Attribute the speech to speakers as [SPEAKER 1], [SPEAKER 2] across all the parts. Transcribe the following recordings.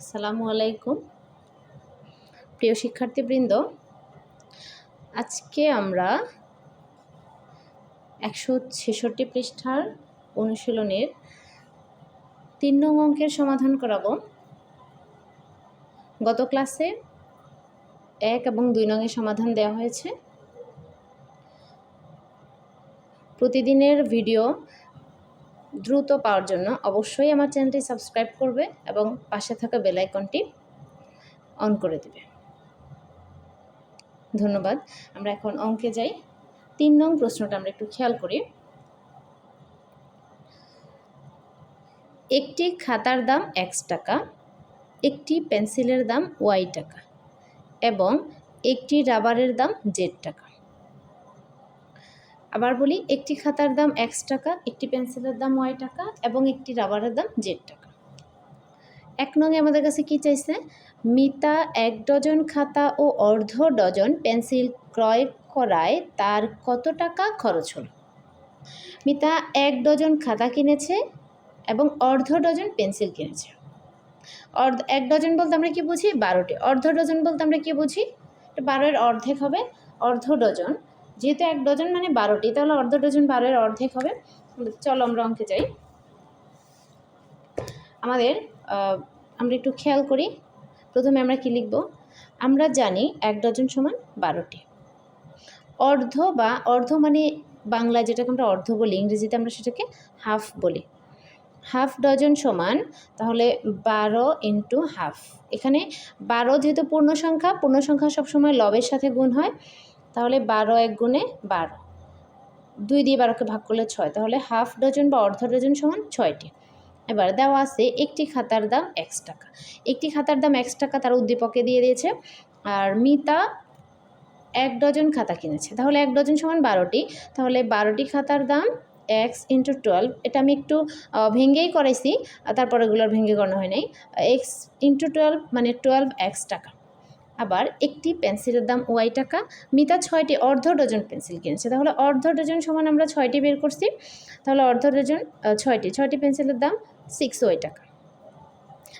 [SPEAKER 1] আসসালামু আলাইকুম। প্রিয় শিক্ষার্থীবৃন্দ, আজকে আমরা একশো ছেষট্টি পৃষ্ঠার অনুশীলনের তিন নং অঙ্কের সমাধান করাবো। গত ক্লাসে এক এবং দুই নংয়ের সমাধান দেওয়া হয়েছে। প্রতিদিনের ভিডিও দ্রুত পাওয়ার জন্য অবশ্যই আমার চ্যানেলটি সাবস্ক্রাইব করবে এবং পাশে থাকা বেল আইকনটি অন করে দেবে। ধন্যবাদ। আমরা এখন অঙ্কে যাই। তিন নং প্রশ্নটা আমরা একটু খেয়াল করি। একটি খাতার দাম এক্স টাকা, একটি পেন্সিলের দাম ওয়াই টাকা এবং একটি রাবারের দাম জেড টাকা। আবার বলি, একটি খাতার দাম এক্স টাকা, একটি পেন্সিলের দাম ওয়াই টাকা এবং একটি রাবারের দাম জেড টাকা। এক নঙে আমাদের কাছে কি চাইছে? মিতা এক ডজন খাতা ও অর্ধ ডজন পেন্সিল ক্রয় করায় তার কত টাকা খরচ হল? মিতা এক ডজন খাতা কিনেছে এবং অর্ধ ডজন পেন্সিল কিনেছে। অর্ধ, এক ডজন বলতে আমরা কি বুঝি? বারোটি। অর্ধ ডজন বলতে আমরা কি বুঝি? বারোয়ের অর্ধেক হবে। অর্ধ ডজন যেহেতু এক ডজন মানে বারোটি, তাহলে অর্ধ ডজন বারোয়ের অর্ধেক হবে। চলো আমরা অঙ্কে যাই। আমাদের আমরা একটু খেয়াল করি। প্রথমে আমরা কি লিখব? আমরা জানি এক ডজন সমান বারোটি। অর্ধ বা, অর্ধ মানে বাংলা যেটাকে আমরা অর্ধ বলি, ইংরেজিতে আমরা সেটাকে হাফ বলি। হাফ ডজন সমান, তাহলে বারো ইন্টু হাফ। এখানে বারো যেহেতু পূর্ণ সংখ্যা পূর্ণ সংখ্যা সবসময় লবের সাথে গুণ হয়। তাহলে বারো এক গুণে বারো। দুই দিয়ে বারোকে ভাগ করলে ছয়, তাহলে হাফ ডজন বা অর্ধ ডজন সমান ছয়টি। এবার দেওয়া আছে একটি খাতার দাম এক্স টাকা। একটি খাতার দাম এক্স টাকা তার উদ্দীপকে দিয়ে দিয়েছে, আর মিতা এক ডজন খাতা কিনেছে। তাহলে এক ডজন সমান বারোটি, তাহলে বারোটি খাতার দাম এক্স ইন্টু টুয়েলভ এটা আমি একটু ভেঙ্গেই করাইছি তারপর এগুলোর ভেঙ্গে করানো হয় নাই। এক্স ইন্টু টুয়েলভ মানে টুয়েলভ এক্স টাকা। আবার একটি পেন্সিলের দাম ওয়াই টাকা, মিতা ছয়টি অর্ধ ডজন পেন্সিল কিনেছে। তাহলে অর্ধ ডজন সমান আমরা ছয়টি বের করছি। তাহলে অর্ধ ডজন ছয়টি ছয়টি পেন্সিলের দাম সিক্স ওয়াই টাকা।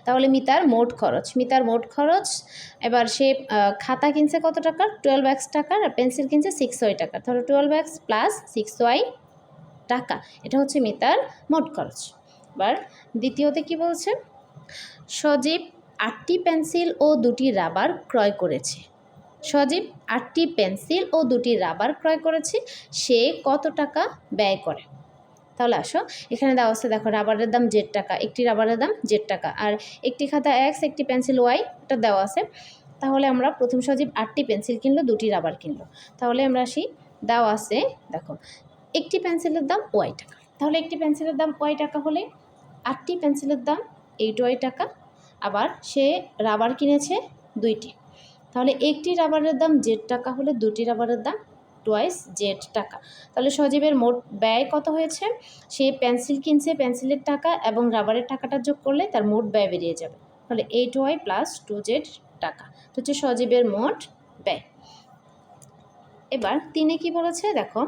[SPEAKER 1] তাহলে মিতার মোট খরচ, মিতার মোট খরচ, এবার সে খাতা কিনছে কত টাকার টুয়েলভ এক্স টাকার আর পেন্সিল কিনছে সিক্স ওয়াই টাকার। তাহলে twelve x plus six y টাকা, এটা হচ্ছে মিতার মোট খরচ। এবার দ্বিতীয়তে কি বলছে? সজীব আটটি পেন্সিল ও দুটি রাবার ক্রয় করেছে। সজীব, আটটি পেন্সিল ও দুটি রাবার ক্রয় করেছে, সে কত টাকা ব্যয় করে? তাহলে আসো, এখানে দেওয়া আছে, দেখো, রাবারের দাম জেড টাকা, একটি রাবারের দাম জেড টাকা, আর একটি খাতা এক্স, একটি পেন্সিল ওয়াই, এটা দেওয়া আছে। তাহলে আমরা প্রথম সজীব আটটি পেন্সিল কিনলো, দুটি রাবার কিনলো। তাহলে আমরা আসি, দেওয়া আছে, দেখো, একটি পেন্সিলের দাম ওয়াই টাকা। তাহলে একটি পেন্সিলের দাম ওয়াই টাকা হলে আটটি পেন্সিলের দাম এইট ওয়াই টাকা আবার সে রাবার কিনেছে দুইটি। তাহলে একটি রাবারের দাম জেড টাকা হলে দুটি রাবারের দাম টোয়াইস জেড টাকা। তাহলে সজীবের মোট ব্যয় কত হয়েছে? সে পেন্সিল কিনছে পেন্সিলের টাকা এবং রাবারের টাকাটা যোগ করলে তার মোট ব্যয় বেরিয়ে যাবে। তাহলে eight y plus two z টাকা। তো হচ্ছে সজীবের মোট ব্যয়। এবার তিনে কি বলেছে? দেখো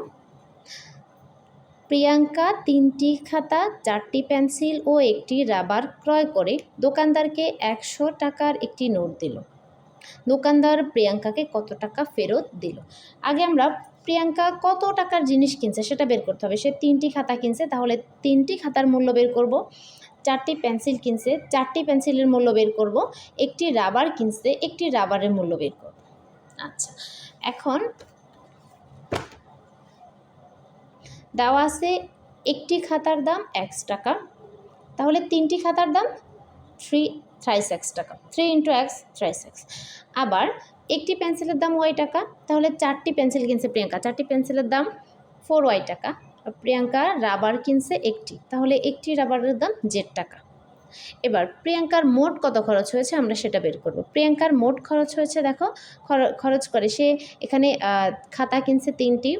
[SPEAKER 1] প্রিয়াঙ্কা তিনটি খাতা, চারটি পেন্সিল ও একটি রাবার ক্রয় করে দোকানদারকে একশো টাকার একটি নোট দিল। দোকানদার প্রিয়াঙ্কাকে কত টাকা ফেরত দিল? আগে আমরা প্রিয়াঙ্কা কত টাকার জিনিস কিনছে সেটা বের করতে হবে। সে তিনটি খাতা কিনছে, তাহলে তিনটি খাতার মূল্য বের করব। চারটি পেন্সিল কিনছে, চারটি পেন্সিলের মূল্য বের করব। একটি রাবার কিনছে, একটি রাবারের মূল্য বের করব। আচ্ছা এখন দেওয়া আছে একটি খাতার দাম এক্স টাকা। তাহলে তিনটি খাতার দাম থ্রি থ্রাইস এক্স টাকা। Three into x thrice x আবার একটি পেন্সিলের দাম ওয়াই টাকা, তাহলে চারটি পেন্সিল কিনছে প্রিয়াঙ্কা। চারটি পেন্সিলের দাম ফোর ওয়াই টাকা। প্রিয়াঙ্কা রাবার কিনছে একটি, তাহলে একটি রাবারের দাম জেড টাকা। এবার প্রিয়াঙ্কার মোট কত খরচ হয়েছে আমরা সেটা বের করব। প্রিয়াঙ্কার মোট খরচ হয়েছে দেখো খরচ করে সে এখানে খাতা কিনছে তিনটি।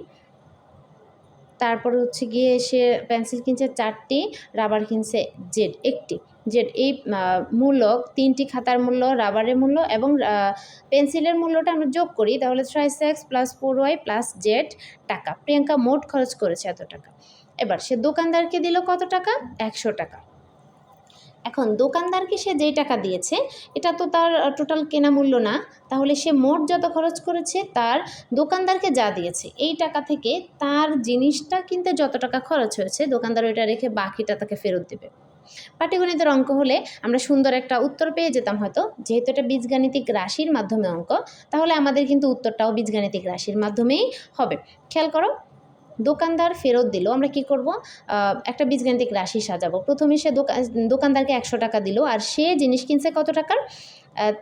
[SPEAKER 1] তারপর হচ্ছে গিয়ে সে পেন্সিল কিনছে চারটি রাবার কিনছে জেড একটি। জেড এই মূল্য, তিনটি খাতার মূল্য রাবারের মূল্য এবং পেন্সিলের মূল্যটা আমরা যোগ করি, তাহলে ছয় six plus four y plus z টাকা। প্রিয়াঙ্কা মোট খরচ করেছে এত টাকা। এবার সে দোকানদারকে দিল কত টাকা? একশো টাকা। এখন দোকানদারকে সে যেই টাকা দিয়েছে, এটা তো তার টোটাল কেনা মূল্য না, তাহলে সে মোট যত খরচ করেছে, তার দোকানদারকে যা দিয়েছে, এই টাকা থেকে তার জিনিসটা কিনতে যত টাকা খরচ হয়েছে, দোকানদার ওইটা রেখে বাকিটা তাকে ফেরত দেবে। পাটিগণিতের অঙ্ক হলে আমরা সুন্দর একটা উত্তর পেয়ে যেতাম হয়তো, যেহেতু এটা বীজগাণিতিক রাশির মাধ্যমে অঙ্ক, তাহলে আমাদের কিন্তু উত্তরটাও বীজগাণিতিক রাশির মাধ্যমেই হবে। খেয়াল করো দোকানদার ফেরত দিল। আমরা কি করব? একটা বীজগাণিতিক রাশি সাজাবো। প্রথমে সে দোকান দোকানদারকে একশো টাকা দিল আর সে জিনিস কিনছে কত টাকার?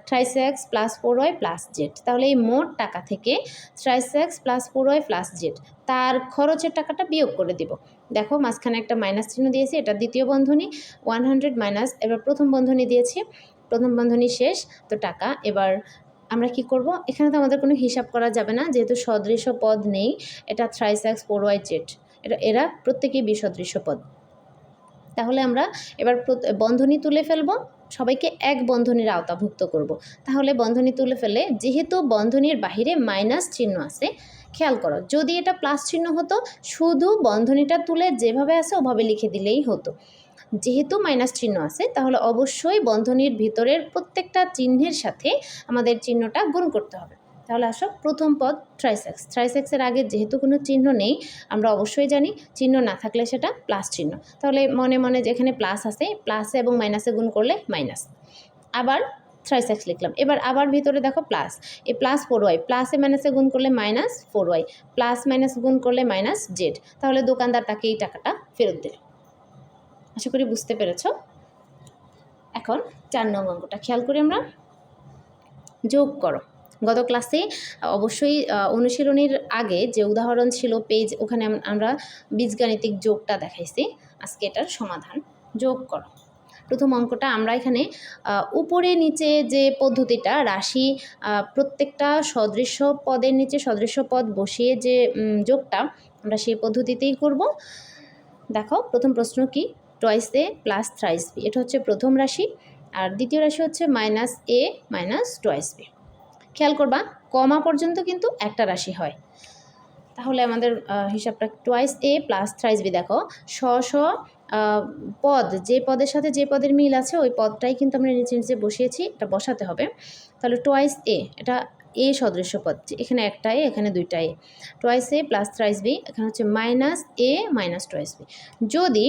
[SPEAKER 1] Thrice x plus four y plus z তাহলে এই মোট টাকা থেকে thrice x plus four y plus z তার খরচের টাকাটা বিয়োগ করে দিব। দেখো, মাঝখানে একটা মাইনাস চিহ্ন দিয়েছি, এটা দ্বিতীয় বন্ধনী ওয়ান হান্ড্রেড মাইনাস এবার প্রথম বন্ধনী দিয়েছি। প্রথম বন্ধনী শেষ, তো টাকা। এবার আমরা কি করব এখানে তো আমাদের কোনো হিসাব করা যাবে না, যেহেতু সদৃশ পদ নেই, এটা thrice x four y z এটা, এরা প্রত্যেকেই বিসদৃশ পদ তাহলে আমরা এবার বন্ধনী তুলে ফেলব, সবাইকে এক বন্ধনীর আওতাভুক্ত করব। তাহলে বন্ধনী তুলে ফেলে, যেহেতু বন্ধনীর বাহিরে মাইনাস চিহ্ন আছে খেয়াল করো, যদি এটা প্লাস চিহ্ন হতো, শুধু বন্ধনীটা তুলে যেভাবে আছে ওভাবে লিখে দিলেই হতো। যেহেতু মাইনাস চিহ্ন আছে, তাহলে অবশ্যই বন্ধনীর ভিতরের প্রত্যেকটা চিহ্নের সাথে আমাদের চিহ্নটা গুণ করতে হবে। তাহলে আসো, প্রথম পদ ট্রাইসেক্স ট্রাইসেক্সের আগে যেহেতু কোনো চিহ্ন নেই, আমরা অবশ্যই জানি চিহ্ন না থাকলে সেটা প্লাস চিহ্ন। তাহলে মনে মনে যেখানে প্লাস আছে, প্লাসে এবং মাইনাসে গুণ করলে মাইনাস। আবার থ্রাইসেক্স লিখলাম। এবার আবার ভিতরে দেখো প্লাস এই প্লাস ফোর ওয়াই প্লাসে মাইনাসে গুণ করলে minus four y plus minus গুণ করলে মাইনাস জেড তাহলে দোকানদার তাকে এই টাকাটা ফেরত দিল। আশা করি বুঝতে পেরেছ? এখন চার নং অঙ্কটা খেয়াল করি আমরা যোগ করো। গত ক্লাসে অবশ্যই অনুশীলনীর আগে যে উদাহরণ ছিল পেজ ওখানে আমরা বীজগাণিতিক যোগটা দেখাইছি। আজকে এটার সমাধান যোগ করো। প্রথম অঙ্কটা আমরা এখানে উপরে নিচে যে পদ্ধতিটা, রাশি প্রত্যেকটা সদৃশ্য পদের নিচে সদৃশ্য পদ বসিয়ে যে যোগটা আমরা সেই পদ্ধতিতেই করব। দেখো, প্রথম প্রশ্ন কি? Twice a plus thrice b এটা হচ্ছে প্রথম রাশি, আর দ্বিতীয় রাশি হচ্ছে minus a minus twice b খেয়াল করবা, কমা পর্যন্ত কিন্তু একটা রাশি হয়। তাহলে আমাদের হিসাবটা twice a plus thrice b দেখো শ শ পদ, যে পদের সাথে যে পদের মিল আছে, ওই পদটাই কিন্তু আমরা নিচে নিচে বসিয়েছি, এটা বসাতে হবে। তাহলে টোয়াইস এ এটা এ সদৃশ্য পদ এখানে একটা এ এখানে দুইটা a twice a plus thrice b এখানে হচ্ছে minus a minus twice b যদি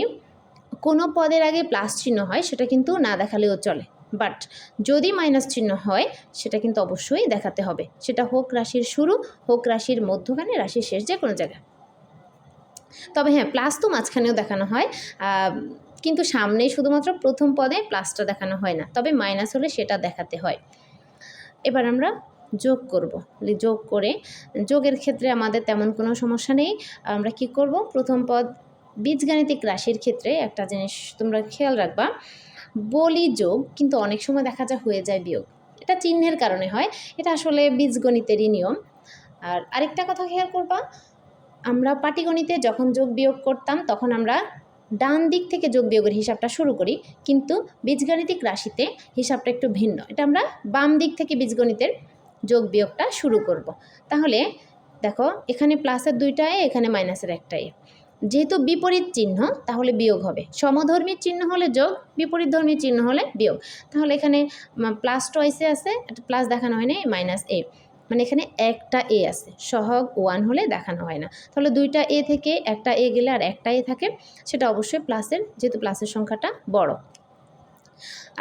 [SPEAKER 1] কোনো পদের আগে প্লাস চিহ্ন হয়, সেটা কিন্তু না দেখালেও চলে। বাট যদি মাইনাস চিহ্ন হয়, সেটা কিন্তু অবশ্যই দেখাতে হবে। সেটা হোক রাশির শুরু, হোক রাশির মধ্যখানে, রাশির শেষ যে কোনো জায়গায়। তবে হ্যাঁ প্লাস তো মাঝখানেও দেখানো হয়। কিন্তু সামনেই শুধুমাত্র প্রথম পদে প্লাসটা দেখানো হয় না, তবে মাইনাস হলে সেটা দেখাতে হয়। এবার আমরা যোগ করব। যোগ করে, যোগের ক্ষেত্রে আমাদের তেমন কোনো সমস্যা নেই। আমরা কি করব? প্রথম পদ বীজগাণিতিক রাশির ক্ষেত্রে একটা জিনিস তোমরা খেয়াল রাখবা, বলি যোগ কিন্তু অনেক সময় দেখা যায় হয়ে যায় বিয়োগ। এটা চিহ্নের কারণে হয়, এটা আসলে বীজগণিতেরই নিয়ম। আর আরেকটা কথা খেয়াল করবা আমরা পাটিগণিতে যখন যোগ বিয়োগ করতাম, তখন আমরা ডান দিক থেকে যোগ বিয়োগের হিসাবটা শুরু করি। কিন্তু বীজগাণিতিক রাশিতে হিসাবটা একটু ভিন্ন। এটা আমরা বাম দিক থেকে বীজগণিতের যোগ বিয়োগটা শুরু করব। তাহলে দেখো, এখানে প্লাসের দুইটা এ, এখানে মাইনাসের একটা এ যেহেতু বিপরীত চিহ্ন, তাহলে বিয়োগ হবে। সমধর্মী চিহ্ন হলে যোগ, বিপরীত ধর্মী চিহ্ন হলে বিয়োগ। তাহলে এখানে প্লাস টয়েসে আছে প্লাস দেখানো হয়নি মাইনাস এ মানে এখানে একটা এ আছে। সহগ ওয়ান হলে দেখানো হয় না। তাহলে দুইটা এ থেকে একটা এ গেলে আর একটা এ থাকে, সেটা অবশ্যই প্লাসের যেহেতু প্লাসের সংখ্যাটা বড়।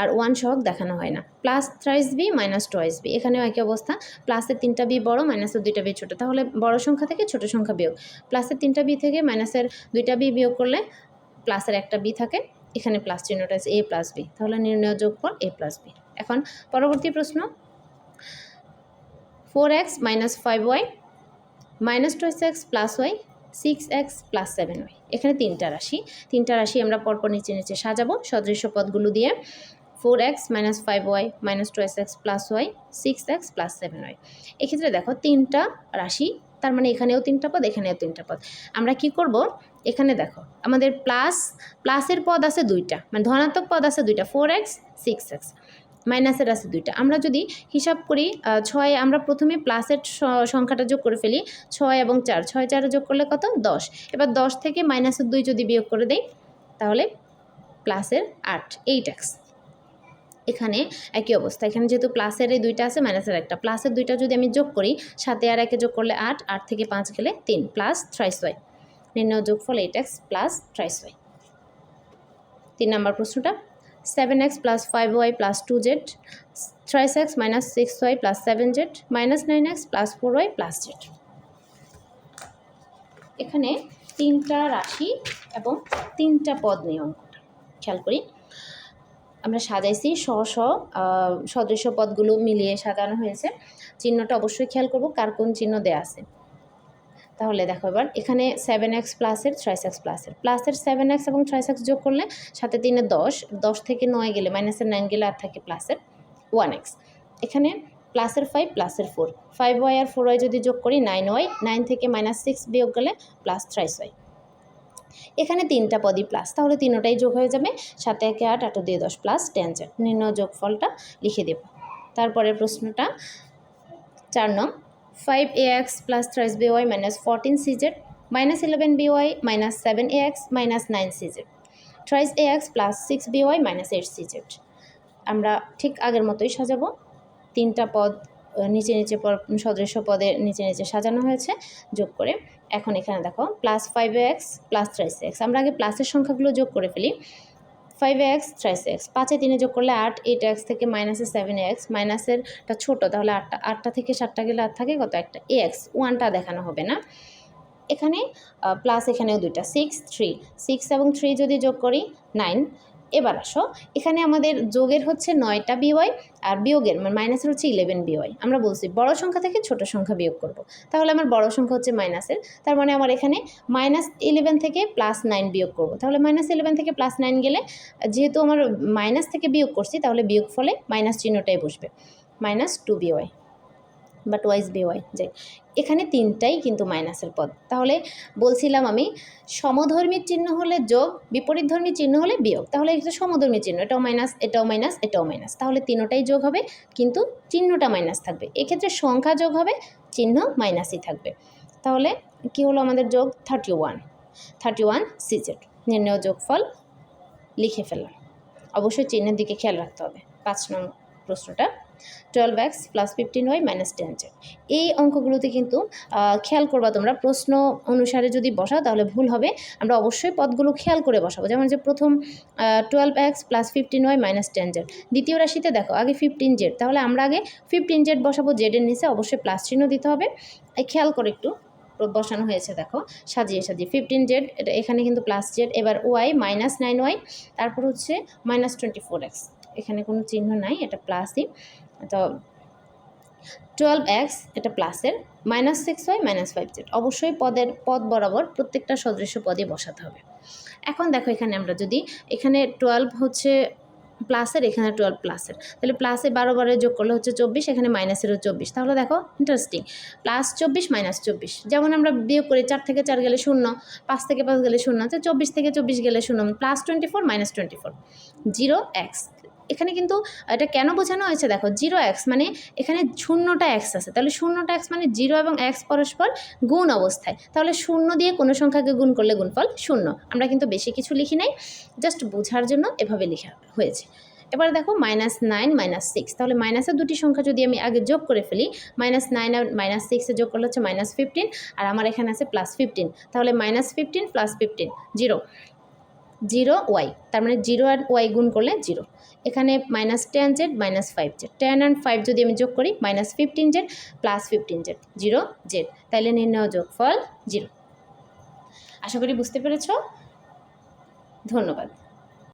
[SPEAKER 1] আর ওয়ান সহগ দেখানো হয় না। Plus thrice b minus twice b এখানেও একই অবস্থা। প্লাসের তিনটা বি বড় মাইনাসের দুইটা বি ছোটো। তাহলে বড় সংখ্যা থেকে ছোট সংখ্যা বিয়োগ। প্লাসের তিনটা বি থেকে মাইনাসের দুইটা বি বিয়োগ করলে প্লাসের একটা বি থাকে। এখানে প্লাস চিহ্নটা আছে এ প্লাস বি তাহলে নির্ণয় যোগফল এ প্লাস বি এখন পরবর্তী প্রশ্ন। Four x minus five y minus twice x plus y six x plus seven y. এখানে তিনটা রাশি। তিনটা রাশি আমরা পরপর নিচে নিচে সাজাবো সদৃশ্য পদগুলো দিয়ে। Four x minus five y minus twice x plus y six x plus seven y. এক্ষেত্রে দেখো তিনটা রাশি, তার মানে এখানেও তিনটা পদ, এখানেও তিনটা পদ। আমরা কি করব? এখানে দেখো আমাদের প্লাস, প্লাসের পদ আছে দুইটা মানে ধনাত্মক পদ আছে দুইটা, ফোর এক্স, সিক্স এক্স। মাইনাসের আছে দুইটা। আমরা যদি হিসাব করি ছয়, আমরা প্রথমে প্লাসের সংখ্যাটা যোগ করে ফেলি, ছয় এবং চার। ছয়, চারে যোগ করলে কত? দশ। এবার দশ থেকে মাইনাসের দুই যদি বিয়োগ করে দেই, তাহলে প্লাসের আট। এইট এক্স এখানে একই অবস্থা। এখানে যেহেতু প্লাসের এই দুইটা আছে, মাইনাসের একটা। প্লাসের দুইটা যদি আমি যোগ করি সাথে আর একে যোগ করলে আট আট থেকে পাঁচ গেলে তিন, প্লাস ওয়াই নির্ণয় যোগফল এইট এক্স প্লাস ওয়াই তিন নম্বর প্রশ্নটা। Seven x plus five y plus two z thrice x minus six y plus seven z minus nine x plus four y plus z এখানে তিনটা রাশি এবং তিনটা পদ নিয়ে অঙ্কটা। খেয়াল করি। আমরা সাজাইছি স স সদৃশ্য পদগুলো মিলিয়ে সাজানো হয়েছে। চিহ্নটা অবশ্যই খেয়াল করব, কার কোন চিহ্ন দেয়া আছে। তাহলে দেখো এবার, এখানে সেভেন এক্স প্লাসের থ্রাইস এক্স প্লাসের প্লাসের সেভেন এক্স এবং থ্রাইস এক্স যোগ করলে সাথে তিনে দশ দশ থেকে নয় গেলে মাইনাসের নাইন গেলে আর থাকে প্লাসের ওয়ান এক্স এখানে প্লাসের ফাইভ প্লাসের ফোর ফাইভ ওয়াই আর ফোর ওয়াই যদি যোগ করি নাইন ওয়াই নাইন থেকে মাইনাস সিক্স বিয়োগ গেলে প্লাস থ্রাইস ওয়াই এখানে তিনটা পদই প্লাস তাহলে তিনোটাই যোগ হয়ে যাবে। সাথে একে আট আটো দিয়ে দশ প্লাস টেন জেড নির্ণয় যোগফলটা লিখে দেব। তারপরের প্রশ্নটা, চার নং। Five a x plus thrice b y minus fourteen c z minus eleven b y minus seven a x minus nine c z thrice a x plus six b y minus eight c z আমরা ঠিক আগের মতোই সাজাবো। তিনটা পদ নিচে নিচে পর সদৃশ্য পদে নিচে নিচে সাজানো হয়েছে। যোগ করে এখন এখানে দেখো plus five x plus thrice x আমরা আগে প্লাসের সংখ্যাগুলো যোগ করে ফেলি। ফাইভ এক্স থ্রাইস এক্স পাঁচে তিনে যোগ করলে আট এইট এক্স থেকে মাইনাসে সেভেন এক্স মাইনাসেরটা ছোটো, তাহলে আটটা আটটা থেকে সাতটা গেলে আর থাকে কত একটা? এক্স ওয়ানটা দেখানো হবে না। এখানে প্লাস এখানেও দুইটা সিক্স থ্রি সিক্স এবং থ্রি যদি যোগ করি নাইন এবার আসো। এখানে আমাদের যোগের হচ্ছে নয়টা বিওয়াই আর বিয়োগের মানে মাইনাসের হচ্ছে ইলেভেন বিওয়াই আমরা বলছি বড় সংখ্যা থেকে ছোট সংখ্যা বিয়োগ করব। তাহলে আমার বড় সংখ্যা হচ্ছে মাইনাসের। তার মানে আমার এখানে মাইনাস ইলেভেন থেকে প্লাস নাইন বিয়োগ করব। তাহলে মাইনাস ইলেভেন থেকে প্লাস নাইন গেলে, যেহেতু আমার মাইনাস থেকে বিয়োগ করছি, তাহলে বিয়োগ ফলে মাইনাস চিহ্নটাই বসবে। মাইনাস টু বিওয়াই বা টোয়াইস বিওয়াই যাই। এখানে তিনটাই কিন্তু মাইনাসের পদ। তাহলে বলছিলাম আমি, সমধর্মী চিহ্ন হলে যোগ, বিপরীতধর্মী চিহ্ন হলে বিয়োগ। তাহলে এটা সমধর্মী চিহ্ন, এটাও মাইনাস এটাও মাইনাস এটাও মাইনাস তাহলে তিনোটাই যোগ হবে, কিন্তু চিহ্নটা মাইনাস থাকবে। এক্ষেত্রে সংখ্যা যোগ হবে, চিহ্ন মাইনাসই থাকবে। তাহলে কি হলো আমাদের যোগ? থার্টি ওয়ান থার্টি ওয়ান সিজেড নির্ণয় যোগফল লিখে ফেললাম। অবশ্যই চিহ্নের দিকে খেয়াল রাখতে হবে। পাঁচ নং প্রশ্নটা। Twelve x plus fifteen y minus ten z এই অঙ্কগুলোতে কিন্তু খেয়াল করবা তোমরা, প্রশ্ন অনুসারে যদি বসাও তাহলে ভুল হবে। আমরা অবশ্যই পদগুলো খেয়াল করে বসাবো। যেমন যে প্রথম twelve x plus fifteen y minus ten z দ্বিতীয় রাশিতে দেখো, আগে ফিফটিন জেড তাহলে আমরা আগে ফিফটিন জেড বসাবো জেডের নিচে অবশ্যই প্লাস চিহ্ন দিতে হবে। এই খেয়াল করে একটু বসানো হয়েছে দেখো, সাজিয়ে সাজিয়ে। ফিফটিন জেড এটা এখানে কিন্তু প্লাস জেড এবার ওয়াই মাইনাস নাইন ওয়াই তারপর হচ্ছে মাইনাস টোয়েন্টি ফোর এক্স এখানে কোনো চিহ্ন নাই, এটা প্লাসই তো টুয়েলভ এক্স এটা প্লাসের minus six y minus five z অবশ্যই পদের, পদ বরাবর প্রত্যেকটা সদৃশ্য পদে বসাতে হবে। এখন দেখো এখানে আমরা যদি, এখানে টুয়েলভ হচ্ছে প্লাসের এখানে টুয়েলভ প্লাসের তাহলে প্লাসে বারো বারে যোগ করলে হচ্ছে চব্বিশ, এখানে মাইনাসেরও চব্বিশ। তাহলে দেখো ইন্টারেস্টিং প্লাস চব্বিশ মাইনাস চব্বিশ। যেমন আমরা বিয়োগ করি, চার থেকে চার গেলে শূন্য, পাঁচ থেকে পাঁচ গেলে শূন্য, তো চব্বিশ থেকে চব্বিশ গেলে শূন্য plus twenty four minus twenty four zero x এখানে কিন্তু এটা কেন বোঝানো হয়েছে? দেখো জিরো এক্স মানে এখানে শূন্যটা এক্স আছে। তাহলে শূন্যটা এক্স মানে জিরো এবং এক্স পরস্পর গুণ অবস্থায়। তাহলে শূন্য দিয়ে কোনো সংখ্যাকে গুণ করলে গুণফল শূন্য। আমরা কিন্তু বেশি কিছু লিখি নাই। জাস্ট বোঝার জন্য এভাবে লেখা হয়েছে। এবার দেখো মাইনাস নাইন মাইনাস সিক্স তাহলে মাইনাসের দুটি সংখ্যা যদি আমি আগে যোগ করে ফেলি মাইনাস নাইন আর মাইনাস সিক্সে যোগ করলে হচ্ছে মাইনাস ফিফটিন আর আমার এখানে আছে প্লাস ফিফটিন তাহলে minus fifteen plus fifteen zero zero y, তার মানে জিরো আর ওয়াই গুণ করলে জিরো। এখানে minus ten z minus five z ten and five যদি আমি যোগ করি minus fifteen z plus fifteen z zero z তাইলে নির্ণয় যোগফল জিরো। আশা করি বুঝতে পেরেছ? ধন্যবাদ।